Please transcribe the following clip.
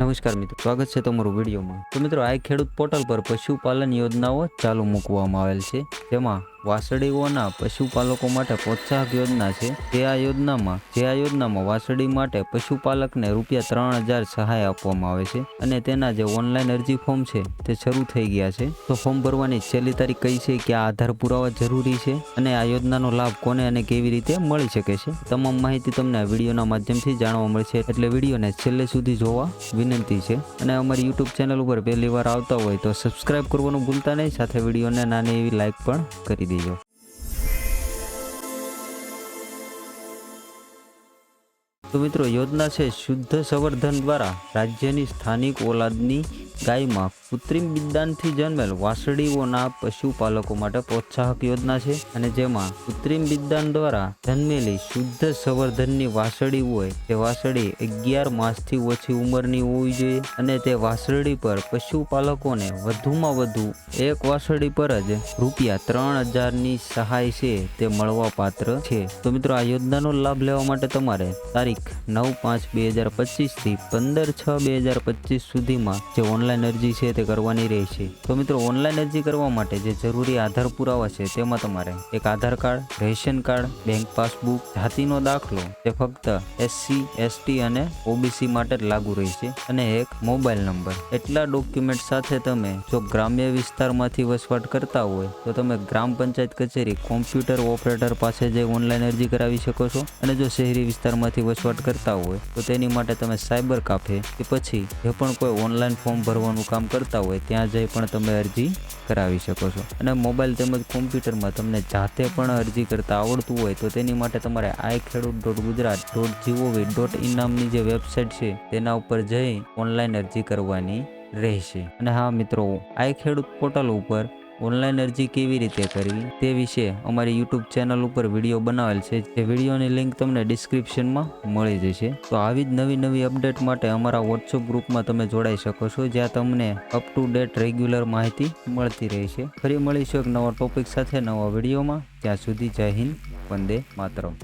નમસ્કાર મિત્રો, સ્વાગત છે તમારું વિડીયોમાં. તો મિત્રો, આ ખેડૂત પોર્ટલ પર પશુપાલન યોજનાઓ ચાલુ મૂકવામાં આવેલ છે, જેમાં વાસળીઓના પશુપાલકો માટે પ્રોત્સાહક યોજના છે. જે આ યોજનામાં, જે આ યોજનામાં વાસળી માટે પશુપાલકને રૂપિયા ત્રણ હજાર સહાય આપવામાં આવે છે અને તેના જે ઓનલાઈન અરજી ફોર્મ છે તે શરૂ થઈ ગયા છે. તો ફોર્મ ભરવાની છેલ્લી તારીખ કઈ છે કે આ આધાર પુરાવા જરૂરી છે અને આ યોજનાનો લાભ કોને અને કેવી રીતે મળી શકે છે? તમામ માહિતી તમને વિડીયોના માધ્યમથી જાણવા મળશે એટલે વિડીયોને છેલ્લે સુધી જોવા વિનંતી છે. અને અમારી યુટ્યુબ ચેનલ ઉપર પહેલી વાર આવતા હોય તો સબસ્ક્રાઈબ કરવાનું ભૂલતા નહીં, સાથે વિડીયોને નાની એવી લાઇક પણ કરી દેજો તો મિત્રો યોજના છે શુદ્ધ સંવર્ધન દ્વારા રાજ્યની સ્થાનિક ઓલાદની ગાયમાં કૃત્રિમ બિદ્દાનથી જન્મેલ વાસળીઓના પશુપાલકો માટે પ્રોત્સાહક યોજના છે અને જેમાં કૃત્રિમ બિદ્દાન દ્વારા જન્મેલી શુદ્ધ સંવર્ધનની વાસળી હોય, તે વાસળી અગિયાર માસથી ઓછી ઉંમરની હોવી જોઈએ અને તે વાસળી પર પશુપાલકોને વધુમાં વધુ એક વાસળી પર જ રૂપિયા ત્રણ હજારની સહાય છે, તે મળવા પાત્ર છે. તો મિત્રો, આ યોજનાનો લાભ લેવા માટે તમારે તારીખ નવ પાંચ બે હજાર પચીસથી પંદર છ બે હજાર પચીસ સુધીમાં જે ઓનલાઈન અરજી છે તે કરવાની રહેશે. તો મિત્રો, ઓનલાઈન અરજી કરવા માટે જે જરૂરી આધાર પુરાવા છે તેમાં તમારે એક Aadhaar card, ration card, bank passbook, જાતિનો દાખલો, તે ફક્ત એસસી એસટી અને ઓબીસી માટે જ લાગુ રહેશે અને એક મોબાઈલ નંબર. એટલા ડોક્યુમેન્ટ સાથે તમે જો ગ્રામ્ય વિસ્તારમાંથી વસવાટ કરતા હોય, તો તમે ગ્રામ પંચાયત કચેરી કોમ્પ્યુટર ઓપરેટર પાસે જઈ ઓનલાઈન અરજી કરાવી શકો છો. અને જો શહેરી વિસ્તારમાંથી વસવાટ કરતા હોય, તો તેની માટે તમે સાયબર કાફે કે પછી જે પણ કોઈ ઓનલાઈન ફોર્મ ભરવાનું કામ કરતા હોય, ત્યાં જઈ પણ તમે અરજી કરાવી શકો છો. અને મોબાઈલ તેમજ કોમ્પ્યુટરમાં તમને જાતે પણ અરજી કરતા આવડતું હોય, તો તેની માટે તમારે I Khedut dot Gujarat dot G O V dot in નામની જે વેબસાઇટ છે, તેના ઉપર જઈ ઓનલાઈન અરજી કરવાની રહેશે. અને હા મિત્રો, આઈ ખેડૂત પોર્ટલ ઉપર ઓનલાઈન અરજી કેવી રીતે કરવી તે વિશે અમારી યુટ્યુબ ચેનલ ઉપર વીડિયો બનાવેલ છે. જે વિડીયોની લિંક તમને ડિસ્ક્રિપ્શનમાં મળી જશે. તો આવી જ નવી નવી અપડેટ માટે અમારા વોટ્સઅપ ગ્રુપમાં તમે જોડાઈ શકો છો, જ્યાં તમને અપ ટુ ડેટ રેગ્યુલર માહિતી મળતી રહેશે ફરી મળીશું એક નવા ટોપિક સાથે નવા વિડીયોમાં. ત્યાં સુધી જય હિન્દ, વંદે માતરમ.